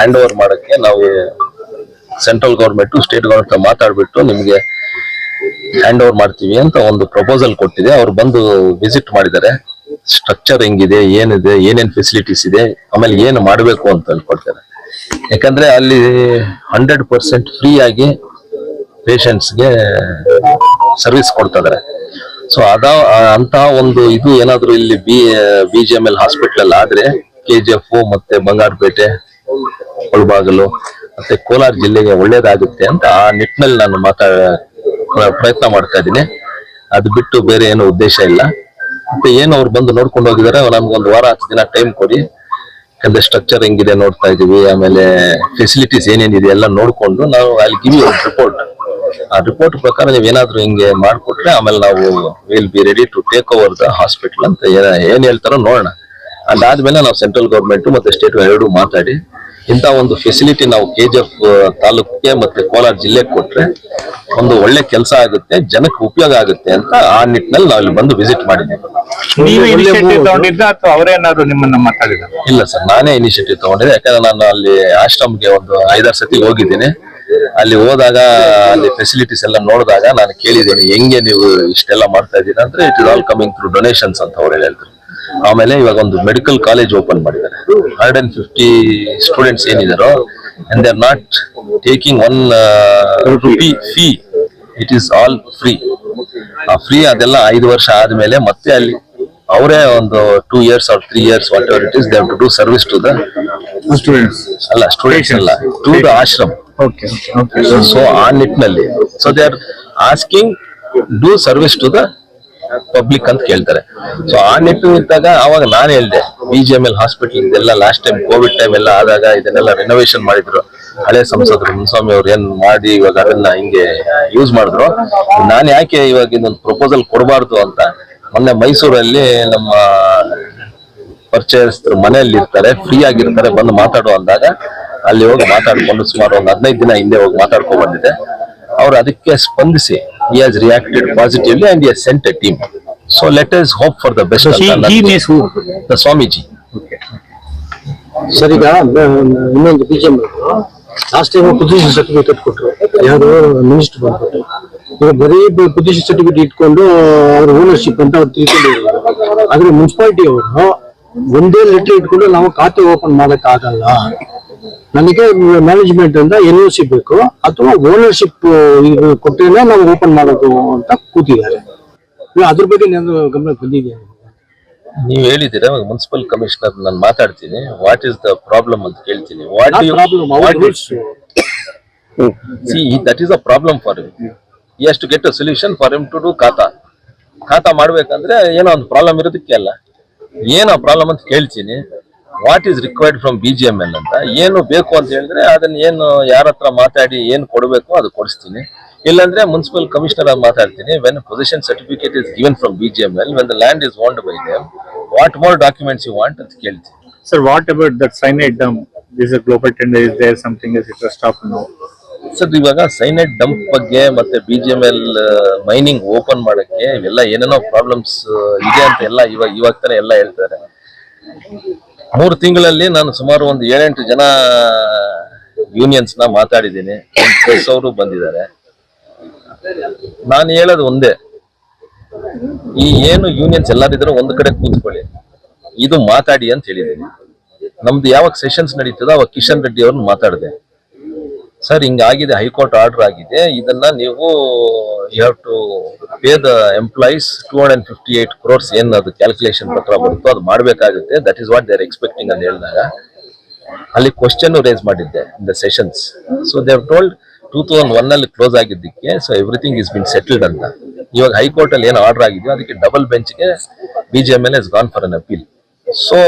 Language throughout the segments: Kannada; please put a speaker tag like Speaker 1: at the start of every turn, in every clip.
Speaker 1: ಹ್ಯಾಂಡ್ ಓವರ್ ಮಾಡಕ್ಕೆ ನಾವು ಸೆಂಟ್ರಲ್ ಗೌರ್ಮೆಂಟ್ ಸ್ಟೇಟ್ ಗೌರ್ಮೆಂಟ್ ಮಾತಾಡ್ಬಿಟ್ಟು ನಿಮಗೆ ಹ್ಯಾಂಡ್ ಓವರ್ ಮಾಡ್ತೀವಿ ಅಂತ ಒಂದು ಪ್ರಪೋಸಲ್ ಕೊಟ್ಟಿದೆ. ಅವ್ರು ಬಂದು ವಿಸಿಟ್ ಮಾಡಿದ್ದಾರೆ. ಸ್ಟ್ರಕ್ಚರ್ ಹೆಂಗಿದೆ, ಏನಿದೆ, ಏನೇನ್ ಫೆಸಿಲಿಟೀಸ್ ಇದೆ, ಆಮೇಲೆ ಏನು ಮಾಡಬೇಕು ಅಂತ ಅನ್ಕೊಳ್ತಾರೆ. ಯಾಕಂದ್ರೆ ಅಲ್ಲಿ ಹಂಡ್ರೆಡ್ ಪರ್ಸೆಂಟ್ ಫ್ರೀ ಆಗಿ ಪೇಷಂಟ್ಸ್ಗೆ ಸರ್ವಿಸ್ ಕೊಡ್ತಾ ಸೊ ಅದ ಅಂತ ಒಂದು ಇದು ಏನಾದ್ರು ಇಲ್ಲಿ B B G M L ಹಾಸ್ಪಿಟ್ಲಲ್ಲಿ ಆದ್ರೆ ಕೆ ಜಿ ಎಫ್ ಮತ್ತೆ ಬಂಗಾರಪೇಟೆ ಮುಳಬಾಗಲು ಮತ್ತೆ ಕೋಲಾರ ಜಿಲ್ಲೆಗೆ ಒಳ್ಳೇದಾಗುತ್ತೆ ಅಂತ ಆ ನಿಟ್ಟಿನಲ್ಲಿ ನಾನು ಮಾತಾಡ ಪ್ರಯತ್ನ ಮಾಡ್ತಾ ಇದ್ದೀನಿ. ಅದು ಬಿಟ್ಟು ಬೇರೆ ಏನು ಉದ್ದೇಶ ಇಲ್ಲ. ಮತ್ತೆ ಏನು ಅವ್ರು ಬಂದು ನೋಡ್ಕೊಂಡು ಹೋಗಿದ್ದಾರೆ ನಮ್ಗೊಂದು ವಾರ ಹತ್ತು ದಿನ ಟೈಮ್ ಕೊಡಿ. ಯಾಕಂದ್ರೆ ಸ್ಟ್ರಕ್ಚರ್ ಹೆಂಗಿದೆ ನೋಡ್ತಾ ಇದೀವಿ ಆಮೇಲೆ ಫೆಸಿಲಿಟೀಸ್ ಏನೇನಿದೆ ಎಲ್ಲ ನೋಡ್ಕೊಂಡು ನಾವು ಅಲ್ಲಿ ಗಿವಿ ಒಂದು ರಿಪೋರ್ಟ್ ಆ ರಿಪೋರ್ಟ್ ಪ್ರಕಾರ ನೀವು ಏನಾದ್ರು ಹಿಂಗೆ ಮಾಡ್ಕೊಟ್ರೆ ಆಮೇಲೆ ನಾವು will be ready to take over the hospital ಅಂತ ಏನು ಏನ್ ಹೇಳ್ತಾರೋ ನೋಡೋಣ. ಅದಾದ್ಮೇಲೆ ನಾವು ಸೆಂಟ್ರಲ್ ಗೌರ್ಮೆಂಟ್ ಮತ್ತೆ ಸ್ಟೇಟ್ ಎರಡು ಮಾತಾಡಿ ಇಂತ ಒಂದು ಫೆಸಿಲಿಟಿ ನಾವು ಕೆ ಜಿ ಎಫ್ ತಾಲೂಕಿಗೆ ಮತ್ತೆ ಕೋಲಾರ ಜಿಲ್ಲೆಗೆ ಕೊಟ್ರೆ ಒಂದು ಒಳ್ಳೆ ಕೆಲಸ ಆಗುತ್ತೆ ಜನಕ್ಕೆ ಉಪಯೋಗ ಆಗುತ್ತೆ ಅಂತ ಆ ನಿಟ್ಟಿನಲ್ಲಿ ನಾವು ಇಲ್ಲಿ ಬಂದು ವಿಸಿಟ್ ಮಾಡಿದ್ದೀವಿ.
Speaker 2: ನೀವು ಇನಿಷಿಯೇಟಿವ್ ತಗೊಂಡಿದ್ದ ಅಥವಾ ಅವರೇನಾದ್ರು ನಿಮ್ಮನ್ನ ಮಾತಾಡಿದ
Speaker 1: ಇಲ್ಲ ಸರ್ ನಾನೇ ಇನಿಷಿಯೇಟಿವ್ ತಗೊಂಡಿದ್ದೆ ಯಾಕಂದ್ರೆ ನಾನು ಅಲ್ಲಿ ಆಶ್ರಮ್ಗೆ ಒಂದು ಐದಾರು ಸತಿ ಹೋಗಿದ್ದೀನಿ. ಅಲ್ಲಿ ಹೋದಾಗ ಅಲ್ಲಿ ಫೆಸಿಲಿಟೀಸ್ ಎಲ್ಲ ನೋಡಿದಾಗ ನಾನು ಕೇಳಿದ್ದೀನಿ ಹೆಂಗೆ ನೀವು ಇಷ್ಟೆಲ್ಲ ಮಾಡ್ತಾ ಇದ್ದೀರಾ ಅಂದ್ರೆ it is all coming through donations ಅಂತ ಅವ್ರು ಹೇಳಿದ್ರು. ಆಮೇಲೆ ಇವಾಗ ಒಂದು ಮೆಡಿಕಲ್ ಕಾಲೇಜ್ ಓಪನ್ ಮಾಡಿದ್ದಾರೆ. Hundred and fifty students ಏನಿದಾರೋ and they are not taking one rupee fee it is all free ಆ ಫ್ರೀ ಅದೆಲ್ಲ ಐದು ವರ್ಷ ಆದ್ಮೇಲೆ ಮತ್ತೆ ಅಲ್ಲಿ ಅವರೇ ಒಂದು two years or three years whatever it is they to do service to the
Speaker 2: students
Speaker 1: ಅಲ್ಲ ಸ್ಟೂಡೆಂಟ್ಸ್ ಅಲ್ಲ ಟು ದ ಆಶ್ರಮ್ ಸೊ ಆ ನಿಟ್ಟಿನಲ್ಲಿ. So they are asking do service to the public ಅಂತ ಕೇಳ್ತಾರೆ. ಸೊ ಆ ನಿಟ್ಟು ಇದ್ದಾಗ ಅವಾಗ ನಾನು ಹೇಳಿದೆ ಎಲ್ ಹಾಸ್ಪಿಟಲ್ ಇದೆಲ್ಲ ಲಾಸ್ಟ್ ಟೈಮ್ ಕೋವಿಡ್ ಟೈಮ್ ಎಲ್ಲ ಆದಾಗ ಇದನ್ನೆಲ್ಲ ರಿನೋವೇಷನ್ ಮಾಡಿದ್ರು. ಹಳೆ ಸಂಸದರು ಮುನ್ಸ್ವಾಮಿ ಅವ್ರು ಏನ್ ಮಾಡಿ ಇವಾಗ ಅದನ್ನ ಹಿಂಗೆ ಯೂಸ್ ಮಾಡಿದ್ರು. ನಾನು ಯಾಕೆ ಇವಾಗ ಇದೊಂದು ಪ್ರಪೋಸಲ್ ಕೊಡಬಾರ್ದು ಅಂತ? ಮೊನ್ನೆ ಮೈಸೂರಲ್ಲಿ ನಮ್ಮ ಪರ್ಚೇಸ್ ಮನೆಯಲ್ಲಿ ಇರ್ತಾರೆ ಫ್ರೀ ಆಗಿರ್ತಾರೆ, ಬಂದು ಮಾತಾಡು ಅಂದಾಗ ಅಲ್ಲಿ ಹೋಗಿ ಮಾತಾಡ್ಕೊಂಡು ಸುಮಾರು ಒಂದು ಹದಿನೈದು ದಿನ ಹಿಂದೆ ಹೋಗಿ ಮಾತಾಡ್ಕೊಂಡು ಬಂದಿದೆ ಅವ್ರು ಅದಕ್ಕೆ ಸ್ಪಂದಿಸಿ he has reacted positively and he has sent a team. So let us hope for the best
Speaker 2: he,
Speaker 1: ಅಂತ
Speaker 2: he means who?
Speaker 1: The Swamiji
Speaker 3: sir ಈಗ ಬ- ಇನ್ನೊಂದು BJP last time position certificate ಕೊಟ್ಟರು ಯಾರು ಮಿನಿಸ್ಟರ್ ಬಂದ್ಬಿಟ್ಟು ಈಗ ಬರೀ ಪೊಸಿಷನ್ ಸರ್ಟಿಫಿಕೇಟ್ ಇಟ್ಕೊಂಡು ಅವ್ರ ಓನರ್ಶಿಪ್ ಅಂತ ಅವ್ರು ತಿಳ್ಕೊಂಡಿದ್ದಾರೆ. ಆದ್ರೆ ಮುನ್ಸಿಪಾಲಿಟಿ ಅವರು ಒಂದೇ ಲೆಟರ್ ಇಟ್ಕೊಂಡು ನಾವು ಖಾತೆ ಓಪನ್ ಮಾಡಕ್ ಆಗಲ್ಲ ನನಗೆ ಮ್ಯಾನೇಜ್ಮೆಂಟ್ ಇಂದ ಎನ್ ಓ ಸಿ ಬೇಕು ಅಥವಾ ಓನರ್ಶಿಪ್ ಕೊಟ್ಟರೆ ನಾವು ಓಪನ್ ಮಾಡೋದು ಅಂತ ಕೂತಿದ್ದಾರೆ. ಅದ್ರ ಬಗ್ಗೆ ನಾನು ಗಮನಕ್ಕೆ ಬಂದಿದೆ
Speaker 1: ನೀವು ಹೇಳಿದ್ದೀರಾ ಮುನ್ಸಿಪಲ್ ಕಮಿಷನರ್ ನಾನು ಮಾತಾಡ್ತೀನಿ. ವಾಟ್ ಇಸ್ ದ ಪ್ರಾಬ್ಲಮ್ ಅಂತ ಕೇಳ್ತೀನಿ. What see that is a problem for you he has to get a solution for them to do khata. ಖಾತಾ ಮಾಡ್ಬೇಕಂದ್ರೆ ಏನೋ ಒಂದು ಪ್ರಾಬ್ಲಮ್ ಇರೋದಕ್ಕೆ ಅಲ್ಲ. ಏನೋ ಪ್ರಾಬ್ಲಮ್ ಅಂತ ಕೇಳ್ತೀನಿ. What is required from B G M L ಅಂತ ಏನು ಬೇಕು ಅಂತ ಹೇಳಿದ್ರೆ ಅದನ್ನ ಏನು ಯಾರ ಹತ್ರ ಮಾತಾಡಿ ಏನು ಕೊಡಬೇಕು ಅದು ಕೊಡಿಸ್ತೀನಿ. ಇಲ್ಲಾಂದ್ರೆ ಮುನ್ಸಿಪಲ್ ಕಮಿಷನರ್ ಆಗಿ ಮಾತಾಡ್ತೀನಿ when position certificate is given from B G M L when the land is owned by them what more documents you want ಅಂತ ಕೇಳ್ತೀನಿ.
Speaker 2: Sir what about that cyanide dump this global tender is there something is something stop no
Speaker 1: sir ಇವಾಗ ಸೈನೈಟ್ ಡಂಪ್ ಬಗ್ಗೆ ಮತ್ತೆ B G M L mining open ಮಾಡಕ್ಕೆ ಇವೆಲ್ಲ ಏನೇನೋ ಪ್ರಾಬ್ಲಮ್ಸ್ ಇದೆ ಅಂತ ಎಲ್ಲ ಇವಾಗ ಇವಾಗ ತಾನೇ ಎಲ್ಲ ಹೇಳ್ತಾರೆ. ಮೂರು ತಿಂಗಳಲ್ಲಿ ನಾನು ಸುಮಾರು ಒಂದು ಏಳೆಂಟು ಜನ ಯೂನಿಯನ್ಸ್ನ ಮಾತಾಡಿದ್ದೀನಿ. ಅವರು ಬಂದಿದ್ದಾರೆ. ನಾನು ಹೇಳೋದು ಒಂದೇ. ಈ ಏನು ಯೂನಿಯನ್ಸ್ ಎಲ್ಲರಿದ್ರು ಒಂದು ಕಡೆ ಕೂತ್ಕೊಳ್ಳಿ. ಇದು ಮಾತಾಡಿ ಅಂತ ಹೇಳಿದ್ದೀನಿ. ನಮ್ದು ಯಾವಾಗ ಸೆಷನ್ಸ್ ನಡೀತದೋ ಅವಾಗ ಕಿಶನ್ ರೆಡ್ಡಿ ಅವ್ರನ್ನ ಮಾತಾಡಿದೆ. ಸರ್ ಹಿಂಗಾಗಿದೆ ಹೈಕೋರ್ಟ್ ಆರ್ಡರ್ ಆಗಿದೆ. ಇದನ್ನ ನೀವು you have to pay the employees two hundred fifty eight crores ಏನು ಅದು ಕ್ಯಾಲ್ಕುಲೇಷನ್ ಪತ್ರ ಬರುತ್ತೋ ಅದು ಮಾಡಬೇಕಾಗುತ್ತೆ. That is what they're expecting ಅಂತ ಹೇಳಿದಾಗ, ಅಲ್ಲಿ ಕ್ವಶನ್ ರೇಸ್ ಮಾಡಿದ್ದೆ in the sessions so they've told two thousand one ಅಲ್ಲಿ ಕ್ಲೋಸ್ ಆಗಿದ್ದಕ್ಕೆ so everything is been settled ಅಂತ. ಇವಾಗ ಹೈಕೋರ್ಟ್ ಅಲ್ಲಿ ಏನು ಆರ್ಡರ್ ಆಗಿದೆಯೋ, ಅದಕ್ಕೆ double ಬೆಂಚ್ಗೆ B G M L has gone for an appeal so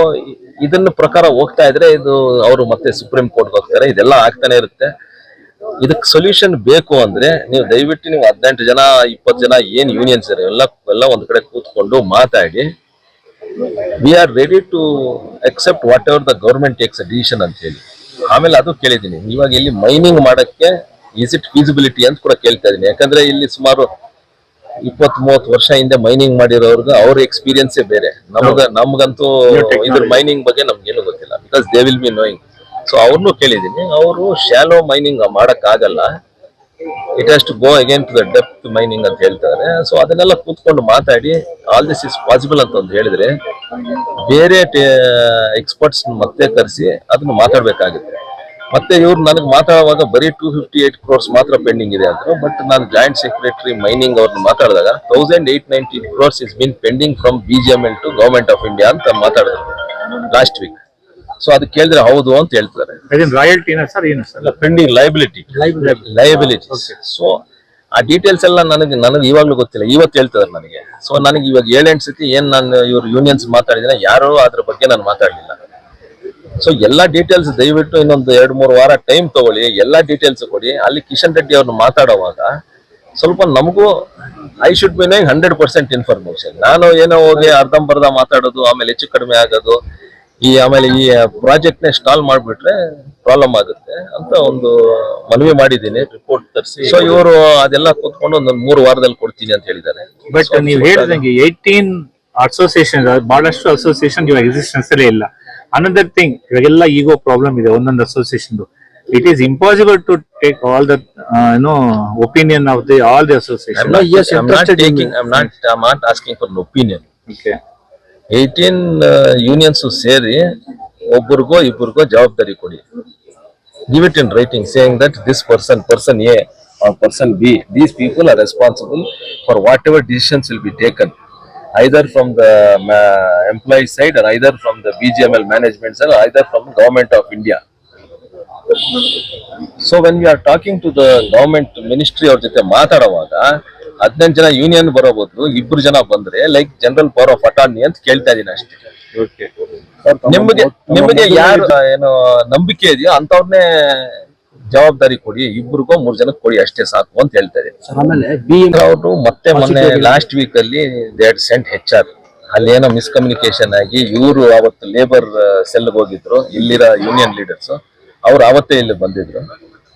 Speaker 1: ಇದನ್ನ ಪ್ರಕಾರ ಹೋಗ್ತಾ ಇದ್ರೆ ಇದು, ಅವರು ಮತ್ತೆ ಸುಪ್ರೀಂ ಕೋರ್ಟ್ ಹೋಗ್ತಾರೆ. ಇದೆಲ್ಲ ಆಗ್ತಾನೆ ಇರುತ್ತೆ. ಇದಕ್ಕೆ ಸೊಲ್ಯೂಷನ್ ಬೇಕು ಅಂದ್ರೆ ನೀವು ದಯವಿಟ್ಟು ನೀವು ಹದಿನೆಂಟು ಜನ ಇಪ್ಪತ್ತು ಜನ ಏನ್ ಯೂನಿಯನ್ಸ್ ಇರೋ ಎಲ್ಲ ಎಲ್ಲ ಒಂದ್ ಕಡೆ ಕೂತ್ಕೊಂಡು ಮಾತಾಡಿ. We are ready to accept whatever the government takes a decision ಅಂತ ಹೇಳಿ. ಆಮೇಲೆ ಅದು ಕೇಳಿದ್ದೀನಿ. ಇವಾಗ ಇಲ್ಲಿ ಮೈನಿಂಗ್ ಮಾಡಕ್ಕೆ ಈಸ್ ಇಟ್ ಫೀಸಿಬಿಲಿಟಿ ಅಂತ ಕೂಡ ಕೇಳ್ತಾ ಇದೀನಿ ಯಾಕಂದ್ರೆ ಇಲ್ಲಿ ಸುಮಾರು ಇಪ್ಪತ್ ಮೂವತ್ತು ವರ್ಷ ಹಿಂದೆ ಮೈನಿಂಗ್ ಮಾಡಿರೋರ್ಗೆ ಅವ್ರ ಎಕ್ಸ್ಪೀರಿಯನ್ಸೇ ಬೇರೆ. ನಮಗ ನಮ್ಗಂತೂ ಇದ್ರ ಮೈನಿಂಗ್ ಬಗ್ಗೆ ನಮ್ಗೇನು ಗೊತ್ತಿಲ್ಲ. Because they will be knowing so ಅವ್ರನ್ನೂ ಕೇಳಿದ್ದೀನಿ, ಅವರು ಶಾಲೋ ಮೈನಿಂಗ್ ಆಗಲ್ಲ it has to go again to the depth mining ಅಂತ ಹೇಳ್ತಾರೆ. ಸೊ ಅದನ್ನೆಲ್ಲ ಕೂತ್ಕೊಂಡು ಮಾತಾಡಿ ಆಲ್ ದಿಸ್ ಇಸ್ ಪಾಸಿಬಲ್ ಅಂತ ಒಂದು ಹೇಳಿದ್ರೆ, ಬೇರೆ ಎಕ್ಸ್ಪರ್ಟ್ಸ್ ಮತ್ತೆ ಕರೆಸಿ ಅದನ್ನ ಮಾತಾಡ್ಬೇಕಾಗುತ್ತೆ. ಮತ್ತೆ ಇವ್ರು ನನಗೆ ಮಾತಾಡುವಾಗ ಬರೀ ಟೂ ಫಿಫ್ಟಿ ಏಟ್ ಕ್ರೋರ್ಸ್ ಮಾತ್ರ ಪೆಂಡಿಂಗ್ ಇದೆ ಅಂತ ಬಟ್ ನಾನು ಜಾಯಿಂಟ್ ಸೆಕ್ರೆಟರಿ ಮೈನಿಂಗ್ ಅವ್ರನ್ನ ಮಾತಾಡಿದಾಗ thousand eight ninety crores is been pending from B G M L to government of India ಅಂತ ಮಾತಾಡಿದ್ರು ಲಾಸ್ಟ್ ವೀಕ್ ಸೊ ಅದು ಕೇಳಿದ್ರೆ ಹೌದು ಅಂತ ಹೇಳ್ತಾರೆ.
Speaker 2: ರಾಯಲ್ಟಿನ ಸರ್ ಏನು sir
Speaker 1: pending liability liability so ಆ ಡೀಟೇಲ್ಸ್ ಎಲ್ಲ ನನಗೆ ನನಗೆ ಇವಾಗ್ಲೂ ಗೊತ್ತಿಲ್ಲ. ಇವತ್ತು ಹೇಳ್ತಿದ್ದಾರೆ ನನಗೆ. ಸೊ ನನಗೆ ಇವಾಗ ಏಳೆಂಟು ಸತಿ ಏನ್ ನಾನು ಇವರು ಯೂನಿಯನ್ಸ್ ಮಾತಾಡಿದ್ರೆ ಯಾರು ಅದ್ರ ಬಗ್ಗೆ ನಾನು ಮಾತಾಡಲಿಲ್ಲ. ಸೊ ಎಲ್ಲ ಡೀಟೇಲ್ಸ್ ದಯವಿಟ್ಟು ಇನ್ನೊಂದು ಎರಡು ಮೂರು ವಾರ ಟೈಮ್ ತಗೊಳ್ಳಿ. ಎಲ್ಲ ಡೀಟೇಲ್ಸ್ ಕೊಡಿ. ಅಲ್ಲಿ ಕಿಶನ್ ರೆಡ್ಡಿ ಅವ್ರನ್ನ ಮಾತಾಡುವಾಗ ಸ್ವಲ್ಪ ನಮಗೂ I should be knowing hundred percent information ನಾನು ಏನೋ ಹೋಗಿ ಅರ್ಧಂಬರ್ಧ ಮಾತಾಡೋದು ಆಮೇಲೆ ಹೆಚ್ಚು ಕಡಿಮೆ ಆಗೋದು ಈ ಆಮೇಲೆ ಈ ಪ್ರಾಜೆಕ್ಟ್ನ ಸ್ಟಾಲ್ ಮಾಡ್ಬಿಟ್ರೆ ಪ್ರಾಬ್ಲಮ್ ಆಗುತ್ತೆ ಅಂತ ಒಂದು ಮನವಿ ಮಾಡಿದ್ದೀನಿ ರಿಪೋರ್ಟ್ ತರಿಸಿ. ಸೊ ಇವರು ಅದೆಲ್ಲ ಕೂತ್ಕೊಂಡು ಒಂದೊಂದು ಮೂರು ವಾರದಲ್ಲಿ ಕೊಡ್ತೀನಿ ಅಂತ ಹೇಳಿದ್ದಾರೆ.
Speaker 2: ಬಟ್ ನೀವು ಹೇಳಿದಂಗೆ ಏಯ್ಟೀನ್ ಅಸೋಸಿಯೇಷನ್ ಬಹಳಷ್ಟು ಅಸೋಸಿಯೇಷನ್ ಇವಾಗ ಎಕ್ಸಿಸ್ಟೆನ್ಸ್ ಅಲ್ಲೇ ಇಲ್ಲ. ಅನದರ್ ಥಿಂಗ್ ಇವಾಗೆಲ್ಲ ಈಗೋ ಪ್ರಾಬ್ಲಮ್ ಇದೆ ಒಂದೊಂದು association it is impossible to take all the no opinion of the all the association
Speaker 1: not asking for an opinion.
Speaker 2: Okay
Speaker 1: eighteen unions ಸೇರಿ ಒಬ್ಬರಿಗೋ ಇಬ್ಬರಿಗೋ ಜವಾಬ್ದಾರಿ ಕೊಡಿ give it in writing saying that this person person A or person B these people are responsible for whatever decisions will be taken either from the ma- employee side or either from the BGML management side or either from government of India. So when we are talking to the government ministry ಅವ್ರ ಜೊತೆ ಮಾತಾಡುವಾಗ ಹದಿನೆಂಟು ಜನ ಯೂನಿಯನ್ ಬರೋ ಬದಲು ಇಬ್ರು ಜನ ಬಂದ್ರೆ like general power of attorney ಅಂತ ಕೇಳ್ತಾ ಇದೀನಿ ಅಷ್ಟೇ.
Speaker 2: ಓಕೆ
Speaker 1: ನಿಮಗೆ ನಿಮಗೆ ಯಾರು ಏನು ನಂಬಿಕೆ ಇದೆಯೋ ಅಂತವ್ರನ್ನೇ ಜವಾಬ್ದಾರಿ ಕೊಡಿ ಇಬ್ರಿಗೋ ಮೂರ್ ಜನಕ್ಕೆ ಕೊಡಿ ಅಷ್ಟೇ ಸಾಕು ಅಂತ ಹೇಳ್ತಾ ಇದೀನಿ.
Speaker 3: ಸರ್ ಆಮೇಲೆ ಬಿ ಎಂ
Speaker 1: ಅವರು ಮತ್ತೆ ಮೊನ್ನೆ ಲಾಸ್ಟ್ ವೀಕ್ ಅಲ್ಲಿ they had sent H R ಅಲ್ಲಿ ಏನೋ ಮಿಸ್ಕಮ್ಯುನಿಕೇಶನ್ ಆಗಿ ಇವರು ಅವತ್ತು ಲೇಬರ್ ಸೆಲ್ಗೆ ಹೋಗಿದ್ರು ಇಲ್ಲಿರೋ ಯೂನಿಯನ್ ಲೀಡರ್ಸ್ ಅವ್ರು ಅವತ್ತೇ ಇಲ್ಲಿ ಬಂದಿದ್ರು.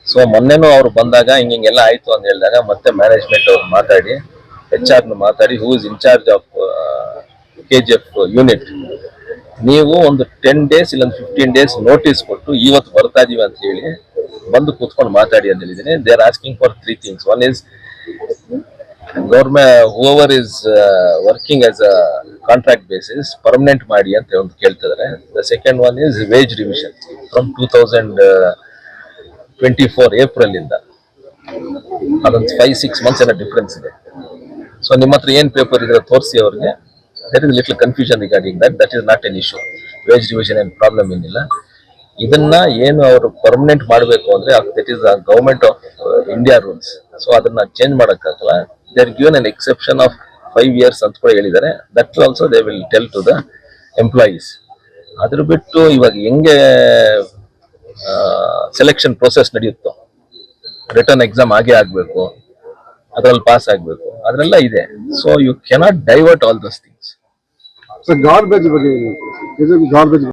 Speaker 1: ಸೊ ಮೊನ್ನೆನೂ ಅವ್ರು ಬಂದಾಗ ಹಿಂಗ್ ಹಿಂಗೆಲ್ಲ ಆಯ್ತು ಅಂತ ಹೇಳಿದಾಗ ಮತ್ತೆ ಮ್ಯಾನೇಜ್ಮೆಂಟ್ ಅವ್ರು ಮಾತಾಡಿ ಎಚ್ ಆರ್ ಮಾತಾಡಿ who is in charge of K G F unit ನೀವು ಒಂದು ಟೆನ್ ಡೇಸ್ ಇಲ್ಲೊಂದು ಫಿಫ್ಟೀನ್ ಡೇಸ್ ನೋಟಿಸ್ ಕೊಟ್ಟು ಇವತ್ತು ಬರ್ತಾ ಇದೀವಿ ಅಂತ ಹೇಳಿ ಬಂದು ಕೂತ್ಕೊಂಡು ಮಾತಾಡಿ ಅಂತ ಹೇಳಿದ್ದೀನಿ. They are asking for three things one is government whoever is working as a contract basis permanent ಮಾಡಿ ಅಂತ ಒಂದು ಕೇಳ್ತಿದ್ದಾರೆ. The second one is wage revision from two thousand twenty four April ಇಂದ ಅದೊಂದು ಫೈವ್ ಸಿಕ್ಸ್ ಮಂತ್ಸ್ ಏನೋ ಡಿಫ್ರೆನ್ಸ್ ಇದೆ. ಸೊ ನಿಮ್ಮ ಹತ್ರ ಏನು ಪೇಪರ್ ಇದ್ರೆ ತೋರಿಸಿ ಅವ್ರಿಗೆ. That is little confusion regarding that that is not an issue wage division ಏನು ಪ್ರಾಬ್ಲಮ್ ಏನಿಲ್ಲ. ಇದನ್ನ ಏನು ಅವರು ಪರ್ಮನೆಂಟ್ ಮಾಡಬೇಕು ಅಂದ್ರೆ that is government of India rules so ಅದನ್ನ ಚೇಂಜ್ ಮಾಡೋಕ್ಕಾಗಲ್ಲ. They are given an exception of five years ಅಂತ ಕೂಡ ಹೇಳಿದ್ದಾರೆ. That also they will tell to the employees ಅದ್ರ ಬಿಟ್ಟು ಇವಾಗ ಹೆಂಗೆ ಸೆಲೆಕ್ಷನ್ ಪ್ರೊಸೆಸ್ ನಡೆಯುತ್ತೋ? ರಿಟರ್ನ್ ಎಕ್ಸಾಮ್ ಆಗೇ ಆಗ್ಬೇಕು, ಅದ್ರಲ್ಲಿ ಪಾಸ್ ಆಗ್ಬೇಕು, ಅದರೆಲ್ಲ ಇದೆ. So you cannot divert all those things
Speaker 3: garbage ಬಗ್ಗೆ ಗಾರ್ಬೇಜ್